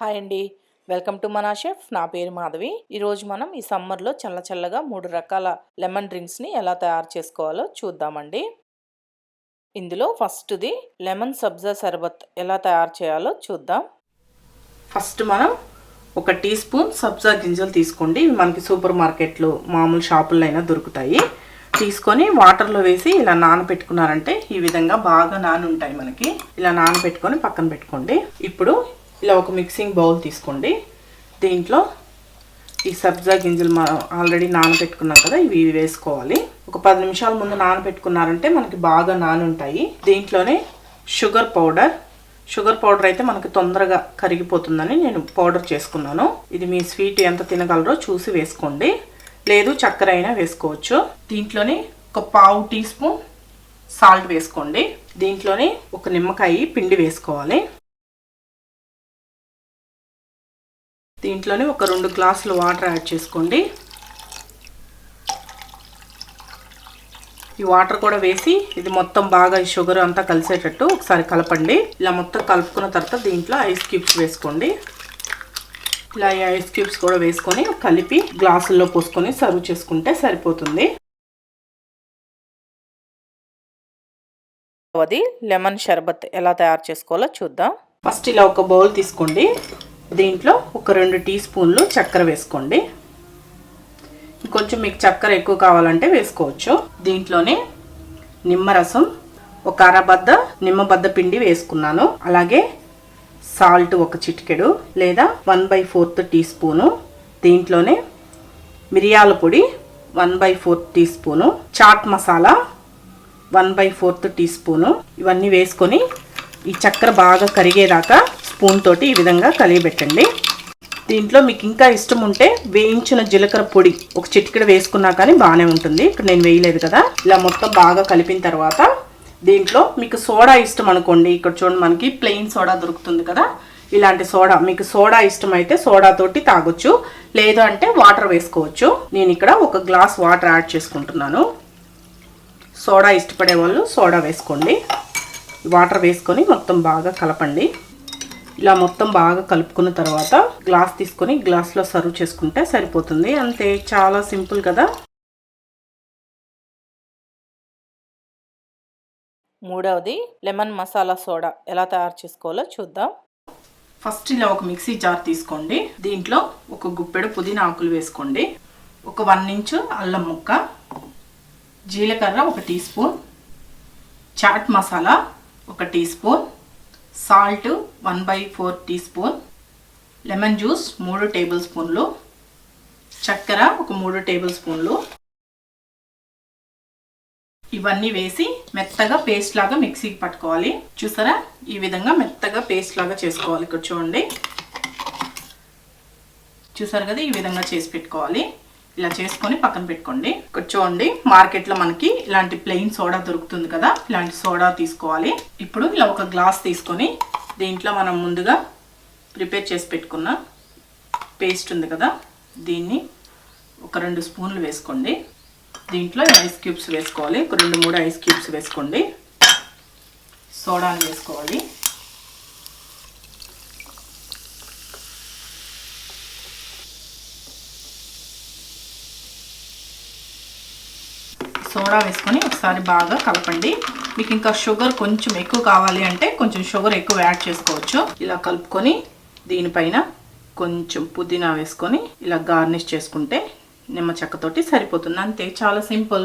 Hi అండి. Welcome to Mana chef. నా పేరు మాధవి. ఈరోజు మనం ఈ సమ్మర్లో చల్ల చల్లగా మూడు రకాల లెమన్ డ్రింక్స్ని ఎలా తయారు చేసుకోవాలో చూద్దామండి. ఇందులో ఫస్ట్ది లెమన్ సబ్జా సర్బత్ ఎలా తయారు చేయాలో చూద్దాం. ఫస్ట్ మనం ఒక టీ స్పూన్ సబ్జా గింజలు తీసుకోండి. ఇవి మనకి సూపర్ మార్కెట్లో మామూలు షాపుల్లో అయినా దొరుకుతాయి. తీసుకొని వాటర్లో వేసి ఇలా నానబెట్టుకున్నారంటే ఈ విధంగా బాగా నాని ఉంటాయి మనకి. ఇలా నానబెట్టుకొని పక్కన పెట్టుకోండి. ఇప్పుడు ఇలా ఒక మిక్సింగ్ బౌల్ తీసుకోండి. దీంట్లో ఈ సబ్జా గింజలు మనం ఆల్రెడీ నానబెట్టుకున్నాం కదా ఇవి వేసుకోవాలి. ఒక పది నిమిషాల ముందు నానబెట్టుకున్నారంటే మనకి బాగా నానుంటాయి. దీంట్లోనే షుగర్ పౌడర్. షుగర్ పౌడర్ అయితే మనకి తొందరగా కరిగిపోతుందని నేను పౌడర్ చేసుకున్నాను. ఇది మీ స్వీట్ ఎంత తినగలరో చూసి వేసుకోండి. లేదు చక్కెర అయినా వేసుకోవచ్చు. దీంట్లోనే ఒక పావు టీ స్పూన్ సాల్ట్ వేసుకోండి. దీంట్లోనే ఒక నిమ్మకాయ పిండి వేసుకోవాలి. దీంట్లోనే ఒక రెండు గ్లాసులు వాటర్ యాడ్ చేసుకోండి. ఈ వాటర్ కూడా వేసి ఇది మొత్తం బాగా ఈ షుగర్ అంతా కలిసేటట్టు ఒకసారి కలపండి. ఇలా మొత్తం కలుపుకున్న తర్వాత దీంట్లో ఐస్ క్యూబ్స్ వేసుకోండి. ఇలా ఈ ఐస్ క్యూబ్స్ కూడా వేసుకొని కలిపి గ్లాసుల్లో పోసుకొని సర్వ్ చేసుకుంటే సరిపోతుంది. అది లెమన్ షర్బత్ ఎలా తయారు చేసుకోవాలో చూద్దాం. ఫస్ట్ ఇలా ఒక బౌల్ తీసుకోండి. దీంట్లో ఒక రెండు టీ స్పూన్లు చక్కెర వేసుకోండి. కొంచెం మీకు చక్కెర ఎక్కువ కావాలంటే వేసుకోవచ్చు. దీంట్లోనే నిమ్మరసం ఒక అరబద్ద నిమ్మబద్ద పిండి వేసుకున్నాను. అలాగే సాల్ట్ ఒక చిటికెడు లేదా one by fourth teaspoon. దీంట్లోనే మిరియాల పొడి one by fourth teaspoon. Chaat masala one by fourth teaspoon. ఇవన్నీ వేసుకొని ఈ చక్కెర బాగా కరిగేదాకా స్పూన్ తోటి ఈ విధంగా కలిగిపెట్టండి దీంట్లో మీకు ఇంకా ఇష్టం ఉంటే వేయించిన జీలకర్ర పొడి ఒక చిటికెడ వేసుకున్నా కానీ బాగానే ఉంటుంది. ఇక్కడ నేను వేయలేదు కదా. ఇలా మొత్తం బాగా కలిపిన తర్వాత దీంట్లో మీకు సోడా ఇష్టం అనుకోండి. ఇక్కడ చూడండి మనకి ప్లెయిన్ సోడా దొరుకుతుంది కదా. ఇలాంటి సోడా మీకు సోడా ఇష్టం అయితే సోడా తోటి తాగొచ్చు. లేదు అంటే వాటర్ వేసుకోవచ్చు. నేను ఇక్కడ ఒక గ్లాస్ వాటర్ యాడ్ చేసుకుంటున్నాను. సోడా ఇష్టపడే వాళ్ళు సోడా వేసుకోండి. వాటర్ వేసుకొని మొత్తం బాగా కలపండి. ఇలా మొత్తం బాగా కలుపుకున్న తర్వాత గ్లాస్ తీసుకొని గ్లాస్లో సర్వ్ చేసుకుంటే సరిపోతుంది. అంతే చాలా సింపుల్ కదా. మూడవది లెమన్ మసాలా సోడా ఎలా తయారు చేసుకోవాలో చూద్దాం. ఫస్ట్ ఇలా ఒక మిక్సీ జార్ తీసుకోండి. దీంట్లో ఒక గుప్పెడు పుదీనా ఆకులు వేసుకోండి. ఒక వన్ ఇంచు అల్లం ముక్క జీలకర్ర ఒక టీ స్పూన్ చాట్ మసాలా ఒక teaspoon salt one by four teaspoon lemon juice మూడు టేబుల్ స్పూన్లు చక్కెర ఒక మూడు టేబుల్ స్పూన్లు. ఇవన్నీ వేసి మెత్తగా పేస్ట్ లాగా మిక్సీకి పట్టుకోవాలి. చూసారా? ఈ విధంగా మెత్తగా పేస్ట్ లాగా చేసుకోవాలి. ఇక్కడ చూడండి. చూసారు కదా? ఈ విధంగా చేసి పెట్టుకోవాలి. ఇలా చేసుకొని పక్కన పెట్టుకోండి. ఇక్కడ చూడండి మార్కెట్లో మనకి ఇలాంటి ప్లెయిన్ సోడా దొరుకుతుంది కదా ఇలాంటి సోడా తీసుకోవాలి. ఇప్పుడు ఇలా ఒక గ్లాస్ తీసుకొని దీంట్లో మనం ముందుగా ప్రిపేర్ చేసి పెట్టుకున్న పేస్ట్ ఉంది కదా దీన్ని ఒక రెండు స్పూన్లు వేసుకోండి. దీంట్లో ఐస్ క్యూబ్స్ వేసుకోవాలి. ఒక రెండు మూడు ఐస్ క్యూబ్స్ వేసుకోండి. సోడాని వేసుకోవాలి. సోడా వేసుకొని ఒకసారి బాగా కలపండి. మీకు ఇంకా షుగర్ కొంచెం ఎక్కువ కావాలి అంటే కొంచెం షుగర్ ఎక్కువ యాడ్ చేసుకోవచ్చు. ఇలా కలుపుకొని దీనిపైన కొంచెం పుదీనా వేసుకొని ఇలా గార్నిష్ చేసుకుంటే నిమ్మ చెక్కతోటి సరిపోతుంది. అంతే చాలా సింపుల్.